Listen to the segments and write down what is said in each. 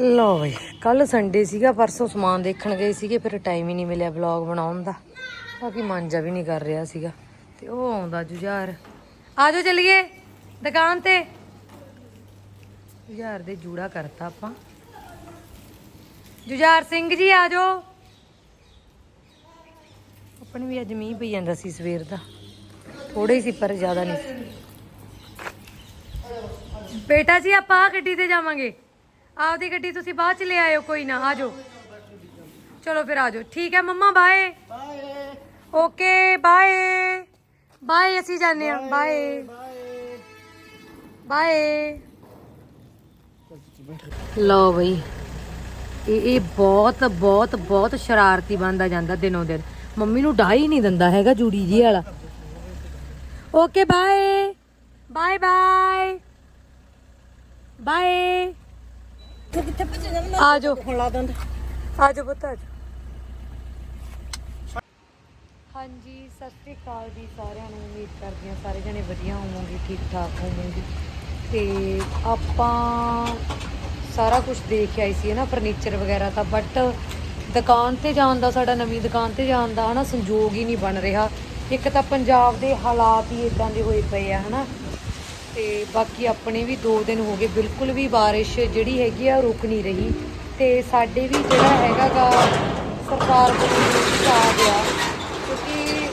ਲੋ ਬਈ ਕੱਲ ਸੰਡੇ ਸੀਗਾ, ਪਰਸੋਂ ਸਮਾਨ ਦੇਖਣ ਗਏ ਸੀਗੇ, ਫਿਰ ਟਾਈਮ ਹੀ ਨਹੀਂ ਮਿਲਿਆ ਵਲੌਗ ਬਣਾਉਣ ਦਾ। ਬਾਕੀ ਮਨ ਜਾ ਵੀ ਨਹੀਂ ਕਰ ਰਿਹਾ ਸੀਗਾ। ਤੇ ਉਹ ਆਉਂਦਾ ਜੁਝਾਰ। ਆਜੋ ਚੱਲੀਏ ਦੁਕਾਨ ਤੇ। ਜੁਝਾਰ ਦੇ ਜੂੜਾ ਕਰਤਾ ਆਪਾਂ। ਜੁਝਾਰ ਸਿੰਘ ਜੀ, ਆਜੋ। ਆਪਣੇ ਵੀ ਅੱਜ ਮੀਂਹ ਪਈ ਜਾਂਦਾ ਸੀ ਸਵੇਰ ਦਾ। ਥੋੜੇ ਹੀ ਸੀ, ਪਰ ਜ਼ਿਆਦਾ ਨਹੀਂ ਸੀ। ਬੇਟਾ ਜੀ, ਆਪਾਂ ਆਹ ਗੱਡੀ ਤੇ ਜਾਵਾਂਗੇ। ਆਪਦੀ ਗੱਡੀ ਤੁਸੀਂ ਬਾਅਦ ਚ ਲੈ ਆਇਓ, ਕੋਈ ਨਾ, ਆ ਜਾਓ। ਚਲੋ ਫਿਰ ਆ ਜਾਓ। ਠੀਕ ਹੈ ਮੰਮਾ, ਬਾਏ। Okay, bye. ਬਾਏ, ਅਸੀਂ ਜਾਂਦੇ ਆ ਬਾਏ। ਬਾਏ। ਲਓ ਬਈ, ਇਹ ਇਹ ਬਹੁਤ ਬਹੁਤ ਬਹੁਤ ਸ਼ਰਾਰਤੀ ਬਣਦਾ ਜਾਂਦਾ ਦਿਨੋਂ ਦਿਨ। ਮੰਮੀ ਨੂੰ ਡਾਈ ਨਹੀਂ ਦਿੰਦਾ ਹੈਗਾ ਜੂੜੀ ਜੀ ਵਾਲਾ। Okay, bye. Bye bye. Bye. ਤੂੰ ਕਿੱਥੇ ਭੱਜ ਜਾਂਦਾ ਆ ਜਾਓ ਹੁਣ ਲਾ ਦੰਦ। ਆ ਜਾਓ ਪੁੱਤ ਆ ਜਾਓ ਹਾਂਜੀ ਸਤਿ ਸ਼੍ਰੀ ਅਕਾਲ ਜੀ ਸਾਰਿਆਂ ਨੂੰ। ਉਮੀਦ ਕਰਦੀ ਹਾਂ ਸਾਰੇ ਜਣੇ ਵਧੀਆ ਹੋਵੋਗੇ ਠੀਕ ਠਾਕ ਹੋਵੋਗੇ। ਤੇ ਆਪਾਂ ਸਾਰਾ ਕੁਝ ਦੇਖ ਆਈ ਸੀ ਨਾ ਫਰਨੀਚਰ ਵਗੈਰਾ ਤਾਂ ਬਟ ਦੁਕਾਨ ਤੇ ਜਾਣ ਦਾ ਸਾਡਾ ਨਵੀਂ ਦੁਕਾਨ ਤੇ ਜਾਣ ਦਾ ਹਨਾ ਸੰਜੋਗ ਹੀ ਨਹੀਂ ਬਣ ਰਿਹਾ। ਇੱਕ ਤਾਂ ਪੰਜਾਬ ਦੇ ਹਾਲਾਤ ਹੀ ਇਦਾਂ ਦੇ ਹੋਏ ਪਏ ਆ ਹਨਾ। ਤੇ ਬਾਕੀ ਆਪਣੇ ਵੀ 2 ਦਿਨ ਹੋ ਗਏ। ਬਿਲਕੁਲ ਵੀ ਬਾਰਿਸ਼ ਜਿਹੜੀ ਹੈਗੀ ਆ, ਉਹ ਰੁਕ ਨਹੀਂ ਰਹੀ। ਤੇ ਸਾਡੇ ਵੀ ਜਿਹੜਾ ਹੈਗਾਗਾ ਸਰਕਾਰ ਵੱਲੋਂ notice ਆ ਗਿਆ। ਕਿਉਂਕਿ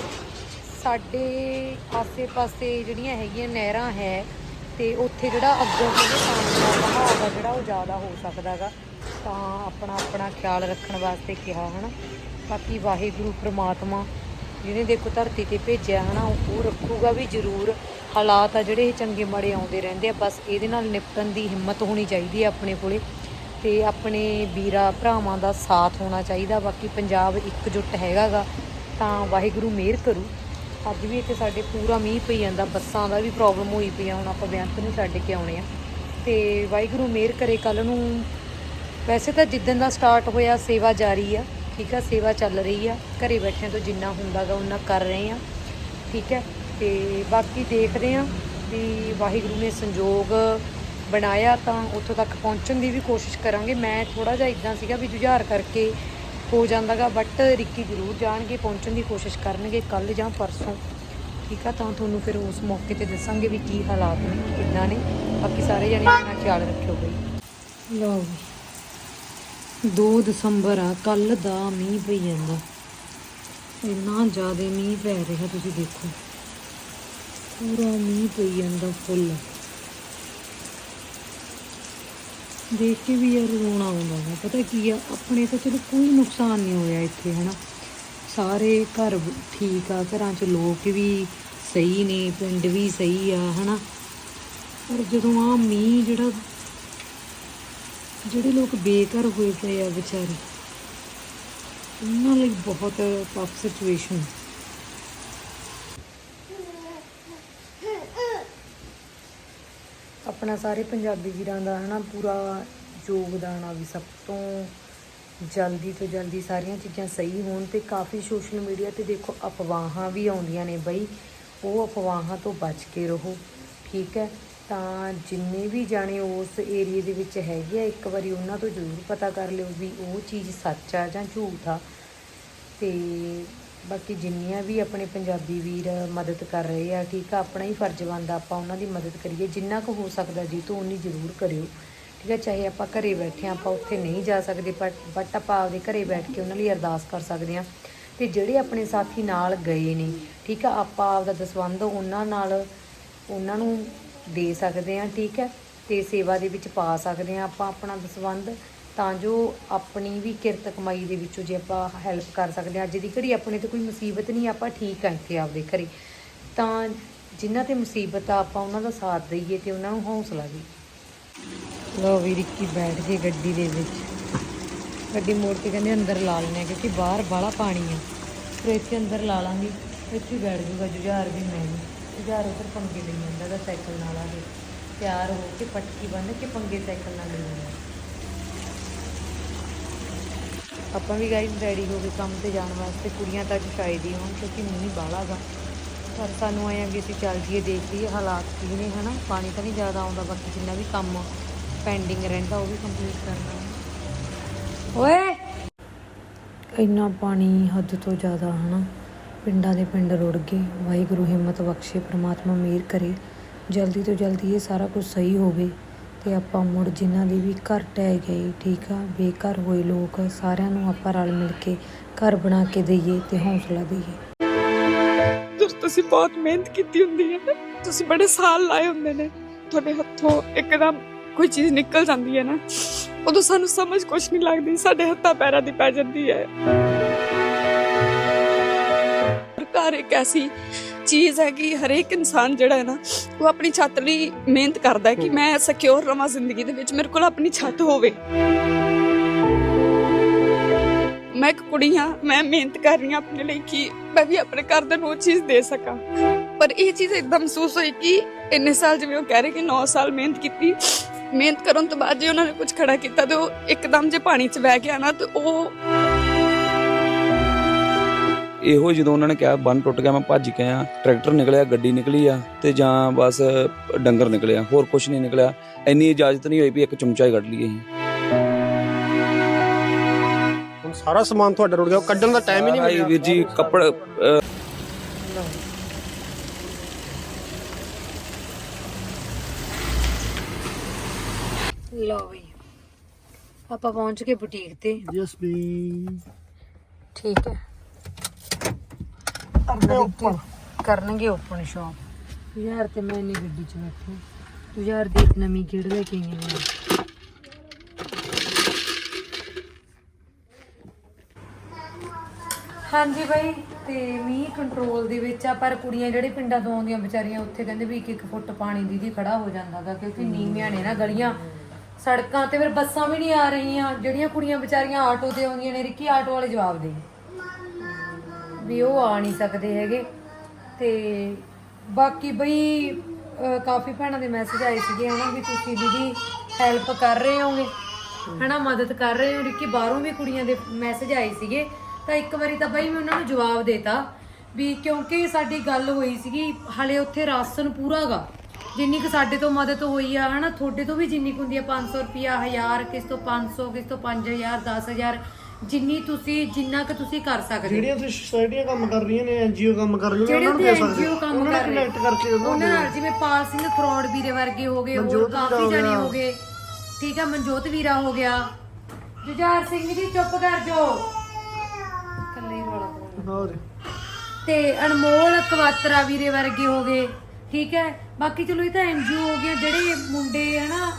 ਸਾਡੇ ਆਸੇ-ਪਾਸੇ ਜਿਹੜੀਆਂ ਹੈਗੀਆਂ ਨਹਿਰਾਂ ਹੈ ਤੇ ਉੱਥੇ ਜਿਹੜਾ ਅੱਗੋਂ ਜਿਹੜੇ ਪਾਣੀ ਦਾ ਵਹਾਅ ਵਾ ਜਿਹੜਾ ਉਹ ਜ਼ਿਆਦਾ ਹੋ ਸਕਦਾਗਾ ਤਾਂ ਆਪਣਾ ਆਪਣਾ ਖਿਆਲ ਰੱਖਣ ਵਾਸਤੇ ਕਿਹਾ, ਹਨਾ। ਬਾਕੀ ਵਾਹਿਗੁਰੂ ਪ੍ਰਮਾਤਮਾ ਜਿਹਨੇ ਦੇਖੋ ਧਰਤੀ ਤੇ ਭੇਜਿਆ, ਹਨਾ ਉਹ ਉਹ ਰੱਖੂਗਾ ਵੀ ਜ਼ਰੂਰ। ਹਾਲਾਤ ਆ ਜਿਹੜੇ ਇਹ ਚੰਗੇ ਮਾੜੇ ਆਉਂਦੇ ਰਹਿੰਦੇ ਆ, ਬਸ ਇਹਦੇ ਨਾਲ ਨਿਪਟਣ ਦੀ ਹਿੰਮਤ ਹੋਣੀ ਚਾਹੀਦੀ ਹੈ ਆਪਣੇ ਕੋਲੇ ਤੇ ਆਪਣੇ ਵੀਰਾ ਭਰਾਵਾਂ ਦਾ ਸਾਥ ਹੋਣਾ ਚਾਹੀਦਾ। ਬਾਕੀ ਪੰਜਾਬ ਇਕਜੁੱਟ ਹੈਗਾਗਾ, ਤਾਂ ਵਾਹਿਗੁਰੂ ਮਿਹਰ ਕਰੂ। ਅੱਜ ਵੀ ਇੱਥੇ ਸਾਡੇ ਪੂਰਾ ਮੀਂਹ ਪਈ ਜਾਂਦਾ, ਬੱਸਾਂ ਦਾ ਵੀ ਪ੍ਰੋਬਲਮ ਹੋਈ ਪਈ ਆ ਹੁਣ ਆਪਾਂ ਬੇਅੰਤ ਨੂੰ ਛੱਡ ਕੇ ਆਉਣੇ ਆ। ਤੇ ਵਾਹਿਗੁਰੂ ਮਿਹਰ ਕਰੇ ਕੱਲ ਨੂੰ ਵੈਸੇ ਤਾਂ ਜਿੱਦਣ ਦਾ ਸਟਾਰਟ ਹੋਇਆ, ਸੇਵਾ ਜਾਰੀ ਆ, ਠੀਕ ਆ, ਸੇਵਾ ਚੱਲ ਰਹੀ ਆ। ਘਰੇ ਬੈਠਿਆਂ ਤੋਂ ਜਿੰਨਾ ਹੁੰਦਾਗਾ ਉਹਨਾਂ ਕਰ ਰਹੇ ਆ, ਠੀਕ ਹੈ ਤੇ ਬਾਕੀ ਦੇਖਦੇ ਆ ਵੀ ਵਾਹਿਗੁਰੂ ਨੇ ਸੰਜੋਗ ਬਣਾਇਆ ਤਾਂ ਉੱਥੋਂ ਤੱਕ ਪਹੁੰਚਣ ਦੀ ਵੀ ਕੋਸ਼ਿਸ਼ ਕਰਾਂਗੇ। ਮੈਂ ਥੋੜਾ ਜਿਹਾ ਇਦਾਂ ਸੀਗਾ ਵੀ ਜੁਝਾਰ ਕਰਕੇ ਹੋ ਜਾਂਦਾਗਾ ਬਟ ਰਿੱਕੀ ਜ਼ਰੂਰ ਜਾਣਗੇ, ਪਹੁੰਚਣ ਦੀ ਕੋਸ਼ਿਸ਼ ਕਰਨਗੇ ਕੱਲ ਜਾਂ ਪਰਸੋਂ। ਠੀਕ ਆ, ਤਾਂ ਤੁਹਾਨੂੰ ਫਿਰ ਉਸ ਮੌਕੇ ਤੇ ਦੱਸਾਂਗੇ ਵੀ ਕੀ ਹਾਲਾਤ ਨੇ, ਕਿੱਦਾਂ ਨੇ। ਬਾਕੀ ਸਾਰੇ ਜਣੇ ਆਪਣਾ ਖਿਆਲ ਰੱਖਿਓ ਬਈ। ਲਓ 2 ਦਸੰਬਰ ਆ ਕੱਲ ਦਾ ਮੀਂਹ ਪਈ ਜਾਂਦਾ। ਇੰਨਾ ਜ਼ਿਆਦਾ ਮੀਂਹ ਪੈ ਰਿਹਾ, ਤੁਸੀਂ ਦੇਖੋ। ਪੂਰਾ ਮੀਂਹ ਪਈ ਜਾਂਦਾ ਫੁੱਲ। ਦੇਖ ਕੇ ਵੀ ਯਾਰ ਰੋਣਾ ਆਉਂਦਾ ਹੈ ਪਤਾ ਕੀ ਆ, ਆਪਣੇ ਤਾਂ ਚਲੋ ਕੋਈ ਨੁਕਸਾਨ ਨਹੀਂ ਹੋਇਆ ਇੱਥੇ, ਹਨਾ। ਸਾਰੇ ਘਰ ਠੀਕ ਆ, ਘਰਾਂ 'ਚ ਲੋਕ ਵੀ ਸਹੀ ਨੇ, ਪਿੰਡ ਵੀ ਸਹੀ ਆ, ਹਨਾ। ਪਰ ਜਦੋਂ ਆ ਮੀਂਹ ਜਿਹੜਾ, ਜਿਹੜੇ ਲੋਕ ਬੇਘਰ ਹੋਏ ਪਏ ਆ ਵਿਚਾਰੇ, ਉਹਨਾਂ ਲਈ ਬਹੁਤ ਟਫ ਸਿਚੁਏਸ਼ਨ ਆਪਣਾ ਸਾਰੇ ਪੰਜਾਬੀ ਵੀਰਾਂ ਦਾ ਹਨਾ ਪੂਰਾ ਯੋਗਦਾਨ ਆ ਵੀ ਸਭ ਤੋਂ ਜਲਦੀ ਤੋਂ ਜਲਦੀ ਸਾਰੀਆਂ ਚੀਜ਼ਾਂ ਸਹੀ ਹੋਣ ਤੇ ਕਾਫੀ ਸੋਸ਼ਲ ਮੀਡੀਆ ਤੇ ਦੇਖੋ ਅਫਵਾਹਾਂ ਵੀ ਆਉਂਦੀਆਂ ਨੇ ਬਈ, ਉਹ ਅਫਵਾਹਾਂ ਤੋਂ ਬਚ ਕੇ ਰਹੋ, ਠੀਕ ਹੈ? ਤਾਂ ਜਿੰਨੇ ਵੀ ਜਾਣੇ ਉਸ ਏਰੀਏ ਦੇ ਵਿੱਚ ਹੈਗੇ ਆ, ਇੱਕ ਵਾਰੀ ਉਹਨਾਂ ਤੋਂ ਜ਼ਰੂਰ ਪਤਾ ਕਰ ਲਿਓ ਵੀ ਉਹ ਚੀਜ਼ ਸੱਚ ਆ ਜਾਂ ਝੂਠ ਆ। ਤੇ ਬਾਕੀ ਜਿੰਨੀਆਂ ਵੀ ਆਪਣੇ ਪੰਜਾਬੀ ਵੀਰ ਮਦਦ ਕਰ ਰਹੇ ਆ, ਠੀਕ ਆ, ਆਪਣਾ ਹੀ ਫਰਜ਼ ਬਣਦਾ, ਆਪਾਂ ਉਹਨਾਂ ਦੀ ਮਦਦ ਕਰੀਏ, ਜਿੰਨਾ ਕੁ ਹੋ ਸਕਦਾ ਜੀ, ਤੋਂ ਉਨੀ ਜ਼ਰੂਰ ਕਰਿਓ। ਠੀਕ ਹੈ ਚਾਹੇ ਆਪਾਂ ਘਰੇ ਬੈਠੇ ਆ, ਆਪਾਂ ਉੱਥੇ ਨਹੀਂ ਜਾ ਸਕਦੇ ਬਟ ਬਟ ਆਪਾਂ ਆਪਦੇ ਘਰੇ ਬੈਠ ਕੇ ਉਹਨਾਂ ਲਈ ਅਰਦਾਸ ਕਰ ਸਕਦੇ ਆ। ਤੇ ਜਿਹੜੇ ਆਪਣੇ ਸਾਥੀ ਨਾਲ ਗਏ ਨੇ, ਠੀਕ ਆ, ਆਪਾਂ ਆਪਦਾ ਦਸਵੰਧ ਉਹਨਾਂ ਨਾਲ, ਉਹਨਾਂ ਨੂੰ ਦੇ ਸਕਦੇ ਆ, ਠੀਕ ਹੈ ਤੇ ਸੇਵਾ ਦੇ ਵਿੱਚ ਪਾ ਸਕਦੇ ਆ ਆਪਾਂ ਆਪਣਾ ਦਸਵੰਧ। ਤਾਂ ਜੋ ਆਪਣੀ ਵੀ ਕਿਰਤ ਕਮਾਈ ਦੇ ਵਿੱਚੋਂ ਜੇ ਆਪਾਂ ਹੈਲਪ ਕਰ ਸਕਦੇ ਹਾਂ। ਅੱਜ ਦੀ ਘੜੀ ਆਪਣੇ ਤੇ ਕੋਈ ਮੁਸੀਬਤ ਨਹੀਂ, ਆਪਾਂ ਠੀਕ ਆ ਇੱਥੇ ਆਪਦੇ ਘਰੇ। ਤਾਂ ਜਿਨ੍ਹਾਂ ਤੇ ਮੁਸੀਬਤ ਆ, ਆਪਾਂ ਉਹਨਾਂ ਦਾ ਸਾਥ ਦਈਏ ਤੇ ਉਹਨਾਂ ਨੂੰ ਹੌਸਲਾ ਵੀ ਲੋ ਵੀ ਰਿੱਕੀ ਬੈਠ ਗਈ ਗੱਡੀ ਦੇ ਵਿੱਚ। ਗੱਡੀ ਮੋੜ ਕੇ ਕਹਿੰਦੇ ਅੰਦਰ ਲਾ ਲੈਣੇ ਆ ਕਿਉਂਕਿ ਬਾਹਰ ਬਾਹਲਾ ਪਾਣੀ ਆ। ਫਿਰ ਇੱਥੇ ਅੰਦਰ ਲਾ ਲਾਂਗੇ। ਇੱਥੇ ਬੈਠ ਜੂਗਾ ਜੁਝਾਰ ਵੀ ਮੈਂ ਵੀ। ਜੁਝਾਰ ਉੱਧਰ ਪੰਗੇ ਲਈ ਜਾਂਦਾ ਦਾ ਸਾਈਕਲ ਨਾਲ ਆ ਕੇ। ਤਿਆਰ ਹੋ ਕੇ ਪਟਕੀ ਬੰਨ ਕੇ ਪੰਗੇ ਸਾਈਕਲ ਨਾਲ ਲਈ ਜਾਂਦਾ ਆਪਾਂ ਵੀ ਗਾਈਸ ਰੈਡੀ ਹੋ ਗਏ ਕੰਮ ਤੇ ਜਾਣ ਵਾਸਤੇ ਕੁੜੀਆਂ ਤਾਂ ਅੱਜ ਸ਼ਾਇਦ ਹੀ ਹੋਣ, ਕਿਉਂਕਿ ਮੀਂਹ ਬਾਹਲਾ ਗਾ। ਪਰ ਸਾਨੂੰ ਆਇਆ ਵੀ ਅਸੀਂ ਚੱਲ ਜੀਏ ਦੇਖ ਲਈਏ ਹਾਲਾਤ ਕੀ ਨੇ, ਹਨਾ? ਪਾਣੀ ਤਾਂ ਨਹੀਂ ਜ਼ਿਆਦਾ ਆਉਂਦਾ, ਬਾਕੀ ਜਿੰਨਾ ਵੀ ਕੰਮ ਪੈਂਡਿੰਗ ਰਹਿੰਦਾ, ਉਹ ਵੀ ਕੰਪਲੀਟ ਕਰਨਾ। ਹੈ ਓਏ! ਇੰਨਾ ਪਾਣੀ ਹੱਦ ਤੋਂ ਜ਼ਿਆਦਾ, ਹਨਾ? ਪਿੰਡਾਂ ਦੇ ਪਿੰਡ ਰੁੜ ਗਏ। ਵਾਹਿਗੁਰੂ, ਹਿੰਮਤ ਬਖਸ਼ੇ, ਪ੍ਰਮਾਤਮਾ ਮਿਹਰ ਕਰੇ। ਜਲਦੀ ਤੋਂ ਜਲਦੀ ਇਹ ਸਾਰਾ ਕੁਝ ਸਹੀ ਹੋਵੇ। ਤੇ ਆਪਾਂ ਮੁੜ ਜਿਨ੍ਹਾਂ ਦੇ ਵੀ ਘਰ ਟਹਿ ਗਏ, ਠੀਕ ਆ, ਬੇਘਰ ਹੋਏ ਲੋਕ, ਸਾਰਿਆਂ ਨੂੰ ਆਪਾਂ ਰਲ ਮਿਲ ਕੇ ਘਰ ਬਣਾ ਕੇ ਦਈਏ ਤੇ ਹੌਸਲਾ ਦਈਏ। ਜਦੋਂ ਤੁਸੀਂ ਬਹੁਤ ਮਿਹਨਤ ਕੀਤੀ ਹੁੰਦੀ ਹੈ ਤੁਸੀਂ ਬੜੇ ਸਾਲ ਲਾਏ ਹੁੰਦੇ ਨੇ, ਤੁਹਾਡੇ ਹੱਥੋਂ ਇੱਕਦਮ ਕੋਈ ਚੀਜ਼ ਨਿਕਲ ਜਾਂਦੀ ਹੈ ਨਾ, ਉਦੋਂ ਸਾਨੂੰ ਸਮਝ ਕੁਝ ਨਹੀਂ ਲੱਗਦੀ, ਸਾਡੇ ਹੱਥਾਂ ਪੈਰਾਂ ਦੀ ਪੈ ਜਾਂਦੀ ਹੈ। ਘਰ ਇੱਕ ਐਸੀ ਚੀਜ਼ ਹੈ ਕਿ ਹਰੇਕ ਇਨਸਾਨ ਜਿਹੜਾ ਹੈ ਨਾ, ਉਹ ਆਪਣੀ ਛੱਤ ਲਈ ਮਿਹਨਤ ਕਰਦਾ ਹੈ ਕਿ ਮੈਂ ਸਿਕਿਉਰ ਰਵਾਂ ਜ਼ਿੰਦਗੀ ਦੇ ਵਿੱਚ, ਮੇਰੇ ਕੋਲ ਆਪਣੀ ਛੱਤ ਹੋਵੇ। ਮੈਂ ਇੱਕ ਕੁੜੀ ਹਾਂ, ਮੈਂ ਮਿਹਨਤ ਕਰ ਰਹੀ ਹਾਂ ਆਪਣੇ ਲਈ ਕਿ ਮੈਂ ਵੀ ਆਪਣੇ ਘਰ ਨੂੰ ਉਹ ਚੀਜ਼ ਦੇ ਸਕਾਂ। ਪਰ ਇਹ ਚੀਜ਼ ਇਦਾਂ ਮਹਿਸੂਸ ਹੋਈ ਕਿ ਇੰਨੇ ਸਾਲ ਜਿਵੇਂ ਉਹ ਕਹਿ ਰਹੇ ਕਿ 9 ਸਾਲ ਮਿਹਨਤ ਕੀਤੀ, ਮਿਹਨਤ ਕਰਨ ਤੋਂ ਬਾਅਦ ਜੇ ਉਹਨਾਂ ਨੇ ਕੁਝ ਖੜਾ ਕੀਤਾ ਤੇ ਉਹ ਇੱਕਦਮ ਜੇ ਪਾਣੀ 'ਚ ਬਹਿ ਗਿਆ ਨਾ, ਤੇ ਉਹ ਇਹੋ ਜਦੋਂ ਉਹਨਾਂ ਨੇ ਕਿਹਾ ਬੰਨ ਟੁੱਟ ਗਿਆ ਮੈਂ ਭੱਜ ਕੇ ਆ ਟਰੈਕਟਰ ਨਿਕਲਿਆ ਗੱਡੀ ਨਿਕਲੀ ਆ ਤੇ ਜਾਂ ਬਸ ਡੰਗਰ ਨਿਕਲਿਆ ਹੋਰ ਕੁਝ ਨਹੀਂ ਨਿਕਲਿਆ। ਇੰਨੀ ਇਜਾਜ਼ਤ ਨਹੀਂ ਹੋਈ ਵੀ ਇੱਕ ਚਮਚਾ ਹੀ ਕੱਢ ਲਈਏ ਅਸੀਂ। ਹੁਣ ਸਾਰਾ ਸਮਾਨ ਤੁਹਾਡਾ ਰੁੜ ਗਿਆ ਉਹ ਕੱਢਣ ਦਾ ਟਾਈਮ ਹੀ ਨਹੀਂ ਮਿਲਿਆ। ਵੀਰ ਜੀ ਕੱਪੜ ਲਓ ਆਪਾਂ ਪਹੁੰਚ ਗਏ ਬੁਟੀਕ ਤੇ। ਯੈਸ ਬੀ ਠੀਕ ਹੈ। ਅੱਗੇ ਉੱਪਰ ਕਰਨਗੇ ਓਪਨ ਸ਼ਾਪ ਯਾਰ ਤੇ ਮੈਂ ਨਹੀਂ ਗੱਡੀ 'ਚ ਬੈਠਾ। ਤੂੰ ਯਾਰ ਦੀ ਇੱਕ ਨਵੀਂ ਕਿਹੜ ਲੈ ਕੇ ਆਈ ਹੈ ਹਾਂਜੀ ਬਾਈ ਤੇ ਮੀਂਹ ਕੰਟਰੋਲ ਦੇ ਵਿੱਚ ਆ ਪਰ ਕੁੜੀਆਂ ਜਿਹੜੇ ਪਿੰਡਾਂ ਤੋਂ ਆਉਂਦੀਆਂ ਵਿਚਾਰੀਆਂ ਉੱਥੇ ਕਹਿੰਦੇ ਵੀ ਇੱਕ ਇੱਕ ਫੁੱਟ ਪਾਣੀ ਦੀਦੀ ਖੜਾ ਹੋ ਜਾਂਦਾਗਾ ਕਿਉਂਕਿ ਨੀਵੀਆਂ ਨੇ ਨਾ ਗਲੀਆਂ। ਸੜਕਾਂ ਤੇ ਫਿਰ ਬੱਸਾਂ ਵੀ ਨਹੀਂ ਆ ਰਹੀਆਂ ਜਿਹੜੀਆਂ ਕੁੜੀਆਂ ਵਿਚਾਰੀਆਂ ਆਟੋ ਤੇ ਆਉਂਦੀਆਂ ਨੇ ਰਿੱਕੀ ਆਟੋ ਵਾਲੇ ਜਵਾਬ ਦੇ। ਵੀ ਉਹ ਆ ਨਹੀਂ ਸਕਦੇ ਹੈਗੇ। ਤੇ ਬਾਕੀ ਬਈ ਅਹ ਕਾਫੀ ਭੈਣਾਂ ਦੇ ਮੈਸੇਜ ਆਏ ਸੀਗੇ ਹਨਾ ਵੀ ਤੁਸੀਂ ਦੀਦੀ ਹੈਲਪ ਕਰ ਰਹੇ ਹੋਗੇ, ਹਨਾ ਮਦਦ ਕਰ ਰਹੇ ਹੋ ਕਿ ਬਾਹਰੋਂ ਵੀ ਕੁੜੀਆਂ ਦੇ ਮੈਸੇਜ ਆਏ ਸੀਗੇ। ਤਾਂ ਇੱਕ ਵਾਰੀ ਤਾਂ ਬਈ ਮੈਂ ਉਹਨਾਂ ਨੂੰ ਜਵਾਬ ਦੇਤਾ ਵੀ ਕਿਉਂਕਿ ਸਾਡੀ ਗੱਲ ਹੋਈ ਸੀਗੀ, ਹਲੇ ਉੱਥੇ ਰਾਸ਼ਨ ਪੂਰਾਗਾ। ਜਿੰਨੀ ਕੁ ਸਾਡੇ ਤੋਂ ਮਦਦ ਹੋਈ ਆ ਹਨਾ, ਤੁਹਾਡੇ ਤੋਂ ਵੀ ਜਿੰਨੀ ਕੁ ਹੁੰਦੀ ਆ 500 ਰੁਪਿਆ 1000 ਕਿਸ ਤੋਂ 500 ਕਿਸ ਤੋਂ 5000 10000 ਜਿੰਨੀ ਤੁਸੀਂ ਜਿੰਨਾ ਕੁ ਤੁਸੀਂ ਕਰ ਸਕਦੇ ਹੋ। ਜਿਹੜੀਆਂ ਤੁਸੀਂ ਸੋਸਾਇਟੀਆਂ ਕੰਮ ਕਰ ਰਹੀਆਂ ਨੇ ਐਨਜੀਓ ਕੰਮ ਕਰ ਰਹੀਆਂ ਜਿਹੜੇ ਨੇ ਉਹਨਾਂ ਨੂੰ ਦੇ ਸਕਦੇ ਐਨਜੀਓ ਕੰਮ ਕਰ ਰਹੇ ਕਨੈਕਟ ਕਰਕੇ ਉਹਨਾਂ ਉਹਨਾਂ ਨੂੰ ਨਾਲ ਜਿਵੇਂ ਪਾਲ ਸਿੰਘ ਫਰੋਡ ਵੀਰੇ ਵਰਗੇ ਹੋ ਗਏ ਹੋਰ ਮਨਜੋਤ ਵੀਰਾ ਕਾਫੀ ਹੋ ਜਣੇ ਗਿਆ। ਹੋ ਗਏ। ਠੀਕ ਆ ਮਨਜੋਤ ਵੀਰਾ ਹੋ ਗਿਆ। ਜੁਝਾਰ ਸਿੰਘ ਜੀ ਚੁੱਪ ਕਰ ਜੋ ਕੱਲੇ ਹੀ ਰੌਲਾ ਪਾਉਣਾ। ਹੋਰ। ਤੇ ਅਨਮੋਲ ਕਵਾਤਰਾ ਵੀਰੇ ਵਰਗੇ ਹੋ ਗਏ। ਠੀਕ ਹੈ ਬਾਕੀ ਚਲੋ ਇਹ ਤਾਂ ਐਨਜੀਓ ਹੋ ਗਿਆ ਜਿਹੜੇ ਮੁੰਡੇ ਹਨਾ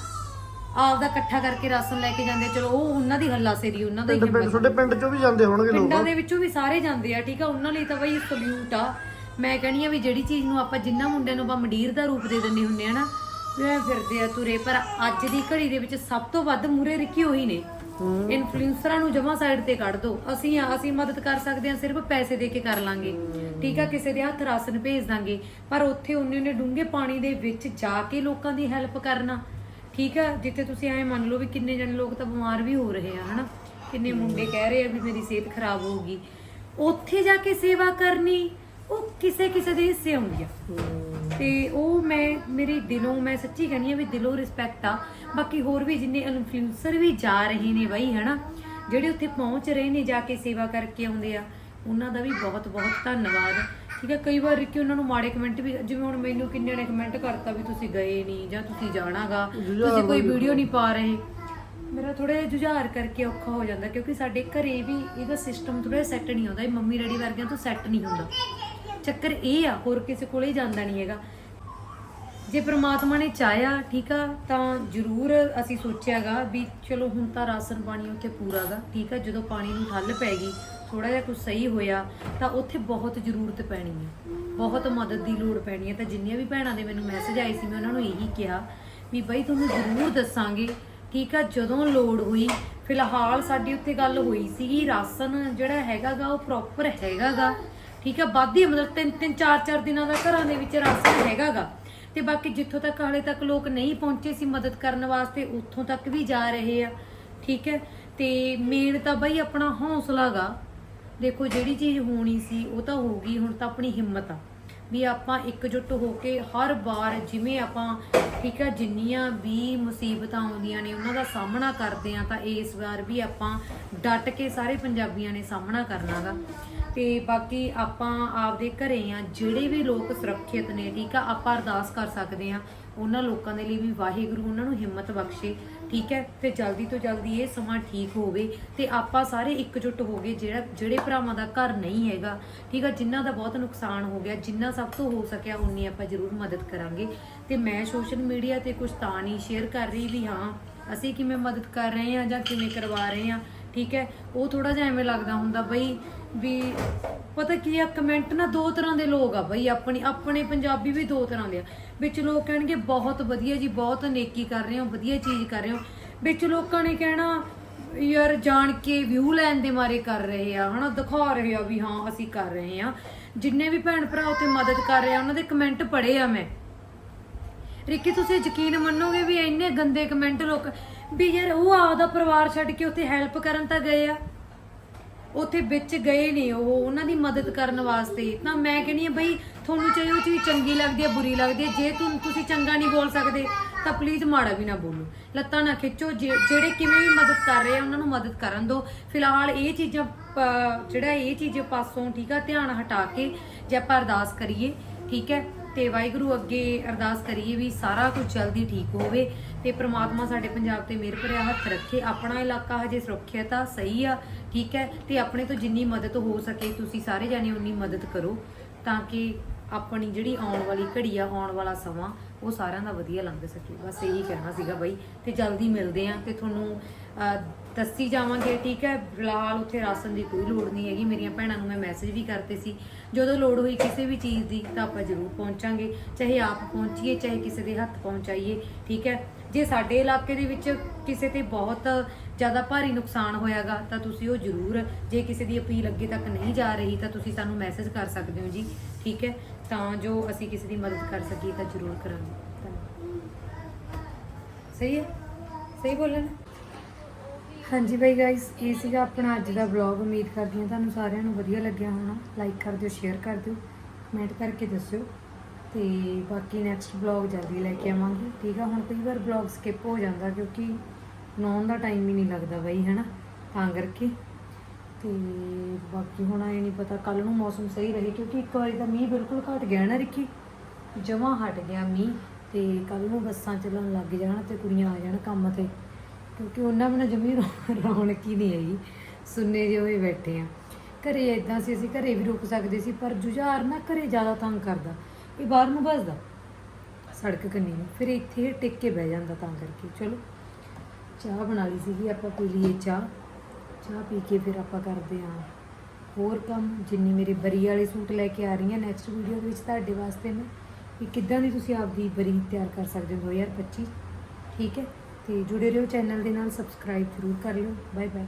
ਆਪ ਦਾ ਇਕੱਠਾ ਕਰਕੇ ਰਾਸ਼ਨ ਲੈ ਕੇ ਜਾਂਦੇ ਚਲੋ ਉਹ ਉਹਨਾਂ ਦੀ ਹੱਲਾ ਸੇਰੀ ਉਹਨਾਂ ਦਾ ਹੀ ਪਿੰਡ ਪਿੰਡ ਹਿੰਮਤ ਤੁਹਾਡੇ ਪਿੰਡ ਚੋਂ ਵੀ ਜਾਂਦੇ ਹੋਣਗੇ ਲੋਕ। ਪਿੰਡਾਂ ਦੇ ਵਿੱਚੋਂ ਵੀ ਸਾਰੇ ਜਾਂਦੇ ਆ ਠੀਕ ਆ? ਉਹਨਾਂ ਲਈ ਤਾਂ ਬਈ ਸਲੂਟ ਆ। ਮੈਂ ਕਹਿੰਦੀ ਆ ਵੀ ਜਿਹੜੀ ਚੀਜ਼ ਨੂੰ ਆਪਾਂ ਜਿੰਨਾ ਮੁੰਡਿਆਂ ਨੂੰ ਆਪਾਂ ਮੰਡੀਰ ਦਾ ਰੂਪ ਦੇ ਦਿੰਦੇ ਹੁੰਨੇ ਆ ਨਾ ਵੀ ਐਂ ਫਿਰਦੇ ਆ ਤੁਰੇ ਪਰ ਅੱਜ ਦੀ ਘੜੀ ਦੇ ਵਿੱਚ ਸਭ ਤੋਂ ਵੱਧ ਮੂਰੇ ਰਿੱਕੀ ਉਹੀ ਨੇ। ਇਨਫਲੂਐਂਸਰਾਂ ਨੂੰ ਜਮਾ ਸਾਈਡ ਤੇ ਕੱਢ ਦੋ। ਅਸੀਂ ਆ ਅਸੀਂ ਮਦਦ ਕਰ ਸਕਦੇ ਆ ਸਿਰਫ ਪੈਸੇ ਦੇ ਕੇ ਕਰ ਲਾਂਗੇ। ਠੀਕ ਆ? ਕਿਸੇ ਦੇ ਹੱਥ ਰਾਸ਼ਨ ਭੇਜ ਦਾਂਗੇ। ਪਰ ਉੱਥੇ ਉਹਨੇ ਨੇ ਡੂੰਘੇ ਪਾਣੀ ਦੇ ਵਿੱਚ ਜਾ ਕੇ ਲੋਕਾਂ ਦੀ ਹੈਲਪ ਕਰਨਾ। ਠੀਕ ਆ, ਜਿੱਥੇ ਤੁਸੀਂ ਐਂ ਮੰਨ ਲਓ ਵੀ ਕਿੰਨੇ ਜਣੇ ਲੋਕ ਤਾਂ ਬਿਮਾਰ ਵੀ ਹੋ ਰਹੇ ਆ, ਹਨਾ? ਕਿੰਨੇ ਮੁੰਡੇ ਕਹਿ ਰਹੇ ਆ ਵੀ ਮੇਰੀ ਸਿਹਤ ਖਰਾਬ ਹੋਊਗੀ ਉੱਥੇ ਜਾ ਕੇ ਸੇਵਾ ਕਰਨੀ, ਉਹ ਕਿਸੇ ਕਿਸੇ ਦੇ ਹਿੱਸੇ ਆਉਂਦੀ ਆ। ਤੇ ਉਹ ਮੈਂ, ਮੇਰੇ ਦਿਲੋਂ ਮੈਂ ਸੱਚੀ ਕਹਿੰਦੀ ਆ ਵੀ ਦਿਲੋਂ ਰਿਸਪੈਕਟ ਆ। ਬਾਕੀ ਹੋਰ ਵੀ ਜਿੰਨੇ ਇਨਫਲੂਐਂਸਰ ਵੀ ਜਾ ਰਹੇ ਨੇ ਬਾਈ, ਹਨਾ? ਜਿਹੜੇ ਉੱਥੇ ਪਹੁੰਚ ਰਹੇ ਨੇ ਜਾ ਕੇ ਸੇਵਾ ਕਰਕੇ ਆਉਂਦੇ ਆ, ਉਹਨਾਂ ਦਾ ਵੀ ਬਹੁਤ ਬਹੁਤ ਧੰਨਵਾਦ। ਠੀਕ ਹੈ ਕਈ ਵਾਰ ਕਿ ਉਹਨਾਂ ਨੂੰ ਮਾੜੇ ਕਮੈਂਟ ਵੀ ਜਿਵੇਂ ਹੁਣ ਮੈਨੂੰ ਕਿੰਨੇ ਨੇ ਕਮੈਂਟ ਕਰਤਾ ਵੀ ਤੁਸੀਂ ਗਏ ਨਹੀਂ ਜਾਂ ਤੁਸੀਂ ਜਾਣਾਗਾ ਤੁਸੀਂ ਕੋਈ ਵੀਡੀਓ ਨਹੀਂ ਪਾ ਰਹੇ। ਮੇਰਾ ਥੋੜਾ ਜਿਹਾ ਜੁਝਾਰ ਕਰਕੇ ਔਖਾ ਹੋ ਜਾਂਦਾ ਕਿਉਂਕਿ ਸਾਡੇ ਘਰੇ ਵੀ ਇਹਦਾ ਸਿਸਟਮ ਥੋੜਾ ਸੈੱਟ ਨਹੀਂ ਹੁੰਦਾ ਇਹ ਮੰਮੀ ਡੈਡੀ ਵਰਗਿਆਂ ਤੋਂ ਸੈੱਟ ਨਹੀਂ ਹੁੰਦਾ। ਚੱਕਰ ਇਹ ਆ ਹੋਰ ਕਿਸੇ ਕੋਲੇ ਜਾਂਦਾ ਨਹੀਂ ਹੈਗਾ। ਜੇ ਪ੍ਰਮਾਤਮਾ ਨੇ ਚਾਹਿਆ ਠੀਕ ਆ ਤਾਂ ਜ਼ਰੂਰ ਅਸੀਂ ਸੋਚਿਆਗਾ ਵੀ ਚਲੋ ਹੁਣ ਤਾਂ ਰਾਸ਼ਨ ਪਾਣੀ ਉੱਥੇ ਪੂਰਾਗਾ ਠੀਕ ਆ ਜਦੋਂ ਪਾਣੀ ਨੂੰ ਠੱਲ ਪੈ ਗਈ ਥੋੜਾ ਜਿਹਾ ਕੁਝ ਸਹੀ ਹੋਇਆ ਤਾਂ ਉੱਥੇ ਬਹੁਤ ਜ਼ਰੂਰਤ ਪੈਣੀ ਹੈ ਬਹੁਤ ਮਦਦ ਦੀ ਲੋੜ ਪੈਣੀ ਹੈ ਤਾਂ ਜਿੰਨੀਆਂ ਵੀ ਭੈਣਾਂ ਦੇ ਮੈਨੂੰ ਮੈਸੇਜ ਆਏ ਸੀ ਮੈਂ ਉਹਨਾਂ ਨੂੰ ਇਹੀ ਕਿਹਾ ਵੀ ਬਾਈ ਤੁਹਾਨੂੰ ਜ਼ਰੂਰ ਦੱਸਾਂਗੇ ਠੀਕ ਆ? ਜਦੋਂ ਲੋੜ ਹੋਈ ਫਿਲਹਾਲ ਸਾਡੀ ਉੱਥੇ ਗੱਲ ਹੋਈ ਸੀਗੀ ਰਾਸ਼ਨ ਜਿਹੜਾ ਹੈਗਾਗਾ ਉਹ ਪ੍ਰੋਪਰ ਹੈਗਾਗਾ ਠੀਕ ਆ? ਵਾਧੀ ਹੈ, ਮਤਲਬ ਤਿੰਨ ਤਿੰਨ ਚਾਰ ਚਾਰ ਦਿਨਾਂ ਦਾ ਘਰਾਂ ਦੇ ਵਿੱਚ ਰਾਸ਼ਨ ਹੈਗਾਗਾ। ਤੇ ਬਾਕੀ ਜਿੱਥੋਂ ਤੱਕ ਹਾਲੇ ਤੱਕ ਲੋਕ ਨਹੀਂ ਪਹੁੰਚੇ ਸੀ ਮਦਦ ਕਰਨ ਵਾਸਤੇ ਉੱਥੋਂ ਤੱਕ ਵੀ ਜਾ ਰਹੇ ਆ ਠੀਕ ਹੈ? ਤੇ ਮੇਨ ਤਾਂ ਬਈ ਆਪਣਾ ਹੌਸਲਾਗਾ ਦੇਖੋ, ਜਿਹੜੀ ਚੀਜ਼ ਹੋਣੀ ਸੀ, ਉਹ ਤਾਂ ਹੋ ਗਈ, ਹੁਣ ਤਾਂ ਆਪਣੀ ਹਿੰਮਤ ਆ। ਵੀ ਆਪਾਂ ਇਕਜੁੱਟ ਹੋ ਕੇ ਹਰ ਵਾਰ ਜਿਵੇਂ ਆਪਾਂ, ਠੀਕ ਆ, ਜਿੰਨੀਆਂ ਵੀ ਮੁਸੀਬਤਾਂ ਆਉਂਦੀਆਂ ਨੇ, ਉਹਨਾਂ ਦਾ ਸਾਹਮਣਾ ਕਰਦੇ ਆ ਤਾਂ ਇਸ ਵਾਰ ਵੀ ਆਪਾਂ ਡਟ ਕੇ ਸਾਰੇ ਪੰਜਾਬੀਆਂ ਨੇ ਸਾਹਮਣਾ ਕਰਨਾਗਾ ਤੇ ਬਾਕੀ ਆਪਾਂ ਆਪਦੇ ਘਰੇ ਆ ਜਿਹੜੇ ਵੀ ਲੋਕ ਸੁਰੱਖਿਅਤ ਨੇ, ਠੀਕ ਆ, ਆਪਾਂ ਅਰਦਾਸ ਕਰ ਸਕਦੇ ਆ ਉਹਨਾਂ ਲੋਕਾਂ ਦੇ ਲਈ ਵੀ ਵਾਹਿਗੁਰੂ ਉਹਨਾਂ ਨੂੰ ਹਿੰਮਤ ਬਖਸ਼ੇ। ਠੀਕ ਹੈ ਤੇ ਜਲਦੀ ਤੋਂ ਜਲਦੀ ਇਹ ਸਮਾਂ ਠੀਕ ਹੋਵੇ ਤੇ ਆਪਾਂ ਸਾਰੇ ਇਕਜੁੱਟ ਹੋ ਗਏ ਜਿਹੜਾ, ਜਿਹੜੇ ਭਰਾਵਾਂ ਦਾ ਘਰ ਨਹੀਂ ਹੈਗਾ, ਠੀਕ ਆ, ਜਿਨ੍ਹਾਂ ਦਾ ਬਹੁਤ ਨੁਕਸਾਨ ਹੋ ਗਿਆ, ਜਿੰਨਾ ਸਭ ਤੋਂ ਹੋ ਸਕਿਆ ਉਨੀ ਆਪਾਂ ਜ਼ਰੂਰ ਮਦਦ ਕਰਾਂਗੇ। ਤੇ ਮੈਂ ਸੋਸ਼ਲ ਮੀਡੀਆ ਤੇ ਕੁਝ ਤਾਂ ਨਹੀਂ ਸ਼ੇਅਰ ਕਰ ਰਹੀ ਵੀ ਹਾਂ, ਅਸੀਂ ਕਿਵੇਂ ਮਦਦ ਕਰ ਰਹੇ ਹਾਂ ਜਾਂ ਕਿਵੇਂ ਕਰਵਾ ਰਹੇ ਹਾਂ, ਠੀਕ ਹੈ, ਉਹ ਥੋੜਾ ਜਿਹਾ ਐਵੇਂ ਲੱਗਦਾ ਹੁੰਦਾ, ਬਈ ਵੀ ਪਤਾ ਕੀ ਆ ਕਮੈਂਟ ਨਾ ਦੋ ਤਰ੍ਹਾਂ ਦੇ ਲੋਕ ਆ ਬਈ, ਆਪਣੀ, ਆਪਣੇ ਪੰਜਾਬੀ ਵੀ ਦੋ ਤਰ੍ਹਾਂ ਦੇ ਆ। ਵਿੱਚ ਲੋਕ ਕਹਿਣਗੇ, ਬਹੁਤ ਵਧੀਆ ਜੀ, ਬਹੁਤ ਨੇਕੀ ਕਰ ਰਹੇ ਹੋ, ਵਧੀਆ ਚੀਜ਼ ਕਰ ਰਹੇ ਹੋ। ਵਿੱਚ ਲੋਕਾਂ ਨੇ ਕਹਿਣਾ, ਯਾਰ ਜਾਣ ਕੇ ਵਿਊ ਲੈਣ ਦੇ ਮਾਰੇ ਕਰ ਰਹੇ ਆ, ਹਨਾ, ਦਿਖਾ ਰਹੇ ਆ ਵੀ ਹਾਂ, ਅਸੀਂ ਕਰ ਰਹੇ ਆ। ਜਿੰਨੇ ਵੀ ਭੈਣ ਭਰਾ ਉੱਥੇ ਮਦਦ ਕਰ ਰਹੇ ਆ, ਉਹਨਾਂ ਦੇ ਕਮੈਂਟ ਪੜ੍ਹੇ ਆ ਮੈਂ। ਰਿੱਕੀ, ਤੁਸੀਂ ਯਕੀਨ ਮੰਨੋਗੇ ਵੀ ਇੰਨੇ ਗੰਦੇ ਕਮੈਂਟ ਲੋਕ, ਵੀ ਯਾਰ ਉਹ ਆਪਦਾ ਪਰਿਵਾਰ ਛੱਡ ਕੇ ਉੱਥੇ ਹੈਲਪ ਕਰਨ ਤਾਂ ਗਏ ਆ? ਉੱਥੇ ਵਿੱਚ ਗਏ ਨੇ ਉਹ, ਉਹਨਾਂ ਦੀ ਮਦਦ ਕਰਨ ਵਾਸਤੇ। ਤਾਂ ਮੈਂ ਕਹਿੰਦੀ ਆ ਬਈ, ਤੁਹਾਨੂੰ ਚਾਹੇ ਉਹ ਚੀਜ਼ ਚੰਗੀ ਲੱਗਦੀ ਹੈ, ਬੁਰੀ ਲੱਗਦੀ ਹੈ, ਜੇ ਤੁਮ, ਤੁਸੀਂ ਚੰਗਾ ਨਹੀਂ ਬੋਲ ਸਕਦੇ, ਤਾਂ ਪਲੀਜ਼ ਮਾੜਾ ਵੀ ਨਾ ਬੋਲੋ। ਲੱਤਾਂ ਨਾ ਖਿੱਚੋ, ਜੇ- ਜਿਹੜੇ ਕਿਵੇਂ ਵੀ ਮਦਦ ਕਰ ਰਹੇ ਆ, ਉਹਨਾਂ ਨੂੰ ਮਦਦ ਕਰਨ ਦਿਓ। ਫਿਲਹਾਲ ਇਹ ਚੀਜ਼ਾਂ ਜਿਹੜਾ ਇਹ ਚੀਜ਼ ਪਾਸੋਂ ਠੀਕ ਆ, ਧਿਆਨ ਹਟਾ ਕੇ ਜੇ ਆਪਾਂ ਅਰਦਾਸ ਕਰੀਏ, ਠੀਕ ਹੈ? ਤੇ ਵਾਹਿਗੁਰੂ ਅੱਗੇ ਅਰਦਾਸ ਕਰੀਏ ਵੀ ਸਾਰਾ ਕੁਝ ਜਲਦੀ ਠੀਕ ਹੋਵੇ ਤੇ ਪ੍ਰਮਾਤਮਾ ਸਾਡੇ ਪੰਜਾਬ ਤੇ ਮਿਹਰ ਭਰਿਆ ਹੱਥ ਰੱਖੇ। ਆਪਣਾ ਇਲਾਕਾ ਹਜੇ ਸੁਰੱਖਿਅਤ ਆ, ਸਹੀ ਆ ਠੀਕ ਹੈ ਤੇ ਆਪਣੇ ਤੋਂ ਜਿੰਨੀ ਮਦਦ ਹੋ ਸਕੇ, ਤੁਸੀਂ ਸਾਰੇ ਜਾਣੇ ਉਨੀ ਮਦਦ ਕਰੋ ਤਾਂ ਕਿ ਆਪਣੀ ਜਿਹੜੀ ਆਉਣ ਵਾਲੀ ਘੜੀ ਆ, ਆਉਣ ਵਾਲਾ ਸਮਾਂ, ਉਹ ਸਾਰਿਆਂ ਦਾ ਵਧੀਆ ਲੰਘ ਸਕੇ। ਬਸ ਇਹੀ ਕਹਿਣਾ ਸੀਗਾ ਬਾਈ, ਤੇ ਜਲਦੀ ਮਿਲਦੇ ਆ ਤੇ ਤੁਹਾਨੂੰ ਦੱਸੀ ਜਾਵਾਂਗੇ, ਠੀਕ ਹੈ? ਫਿਲਹਾਲ ਉੱਥੇ ਰਾਸ਼ਨ ਦੀ ਕੋਈ ਲੋੜ ਨਹੀਂ ਹੈਗੀ। ਮੇਰੀਆਂ ਭੈਣਾਂ ਨੂੰ ਮੈਂ ਮੈਸੇਜ ਵੀ ਕਰਤੇ ਸੀ। ਜਦੋਂ ਲੋੜ ਹੋਈ ਕਿਸੇ ਵੀ ਚੀਜ਼ ਦੀ, ਤਾਂ ਆਪਾਂ ਜ਼ਰੂਰ ਪਹੁੰਚਾਂਗੇ। ਚਾਹੇ ਆਪ ਪਹੁੰਚੀਏ, ਚਾਹੇ ਕਿਸੇ ਦੇ ਹੱਥ ਪਹੁੰਚਾਈਏ, ਠੀਕ ਹੈ? ਜੇ ਸਾਡੇ ਇਲਾਕੇ ਦੇ ਵਿੱਚ ਕਿਸੇ ਤੇ ਬਹੁਤ ਜ਼ਿਆਦਾ ਭਾਰੀ ਨੁਕਸਾਨ ਹੋਇਆਗਾ, ਤਾਂ ਤੁਸੀਂ ਉਹ ਜ਼ਰੂਰ, ਜੇ ਕਿਸੇ ਦੀ ਅਪੀਲ ਅੱਗੇ ਤੱਕ ਨਹੀਂ ਜਾ ਰਹੀ, ਤਾਂ ਤੁਸੀਂ ਸਾਨੂੰ ਮੈਸੇਜ ਕਰ ਸਕਦੇ ਹੋ ਜੀ, ਠੀਕ ਹੈ? ਤਾਂ ਜੋ ਅਸੀਂ ਕਿਸੇ ਦੀ ਮਦਦ ਕਰ ਸਕੀਏ, ਤਾਂ ਜ਼ਰੂਰ ਕਰਾਂਗੇ। ਧੰਨਵਾਦ। ਸਹੀ ਹੈ? ਸਹੀ ਬੋਲਣ ਹਾਂਜੀ ਬਾਈ ਗਾਇਸ ਇਹ ਸੀਗਾ ਆਪਣਾ ਅੱਜ ਦਾ ਵਲੌਗ ਉਮੀਦ ਕਰਦੀ ਹਾਂ ਤੁਹਾਨੂੰ ਸਾਰਿਆਂ ਨੂੰ ਵਧੀਆ ਲੱਗਿਆ ਹੋਣਾ। ਲਾਈਕ ਕਰ ਦਿਓ ਸ਼ੇਅਰ ਕਰ ਦਿਓ ਕਮੈਂਟ ਕਰਕੇ ਦੱਸਿਓ। ਤੇ ਬਾਕੀ ਨੈਕਸਟ ਵਲੌਗ ਜਲਦੀ ਲੈ ਕੇ ਆਵਾਂਗੇ। ਠੀਕ ਆ, ਹੁਣ ਕਈ ਵਾਰ ਵਲੌਗ ਸਕਿਪ ਹੋ ਜਾਂਦਾ ਕਿਉਂਕਿ ਨੌਨ ਦਾ ਟਾਈਮ ਹੀ ਨਹੀਂ ਲੱਗਦਾ ਬਾਈ, ਹੈਨਾ? ਤਾਂ ਕਰਕੇ। ਤੇ ਬਾਕੀ ਹੁਣ ਇਹ ਨਹੀਂ ਪਤਾ ਕੱਲ ਨੂੰ ਮੌਸਮ ਸਹੀ ਰਹੇ, ਕਿਉਂਕਿ ਇੱਕ ਵਾਰੀ ਤਾਂ ਮੀਂਹ ਬਿਲਕੁਲ ਘਟ ਗਿਆ ਨਾ ਰਿੱਕੀ। ਜਮਾ ਹਟ ਗਿਆ ਮੀਂਹ, ਤੇ ਕੱਲ ਨੂੰ ਬੱਸਾਂ ਚੱਲਣ ਲੱਗ ਜਾਣ ਤੇ ਕੁੜੀਆਂ ਆ ਜਾਣ ਕੰਮ ਤੇ। ਕਿਉਂਕਿ ਉਹਨਾਂ ਬਿਨਾਂ ਜਮੀ ਰੌ- ਰੌਣਕ ਹੀ ਨਹੀਂ ਹੈਗੀ। ਸੁੰਨੇ ਜਿਹੇ ਹੋਏ ਬੈਠੇ ਆ। ਘਰੇ ਇਦਾਂ ਸੀ, ਅਸੀਂ ਘਰੇ ਵੀ ਰੁਕ ਸਕਦੇ ਸੀ, ਪਰ ਜੁਝਾਰ ਨਾ ਘਰੇ ਜ਼ਿਆਦਾ ਤੰਗ ਕਰਦਾ। ਇਹ ਬਾਹਰ ਨੂੰ ਭੱਜਦਾ ਸੜਕ ਕੰਨੀ ਨੂੰ, ਫਿਰ ਇੱਥੇ ਟਿਕ ਕੇ ਬਹਿ ਜਾਂਦਾ ਤਾਂ ਕਰਕੇ। ਚਲੋ। ਚਾਹ ਬਣਾ ਲਈ ਸੀਗੀ, ਆਪਾਂ ਪੀ ਲਈਏ ਚਾਹ। ਚਾਹ ਪੀ ਕੇ ਫਿਰ ਆਪਾਂ ਕਰਦੇ ਹਾਂ ਹੋਰ ਕੰਮ। ਜਿੰਨੀ ਮੇਰੇ ਬਰੀ ਵਾਲੇ ਸੂਟ ਲੈ ਕੇ ਆ ਰਹੀ ਹਾਂ ਨੈਕਸਟ ਵੀਡੀਓ ਦੇ ਵਿੱਚ ਤੁਹਾਡੇ ਵਾਸਤੇ ਮੈਂ ਕਿ ਕਿੱਦਾਂ ਦੀ ਤੁਸੀਂ ਆਪਦੀ ਬਰੀ ਤਿਆਰ ਕਰ ਸਕਦੇ ਹੋ। 2025 ਠੀਕ ਹੈ? ਤੇ ਜੁੜੇ ਰਹੋ ਚੈਨਲ ਦੇ ਨਾਲ ਸਬਸਕ੍ਰਾਈਬ ਜ਼ਰੂਰ ਕਰ ਲਿਓ। Bye bye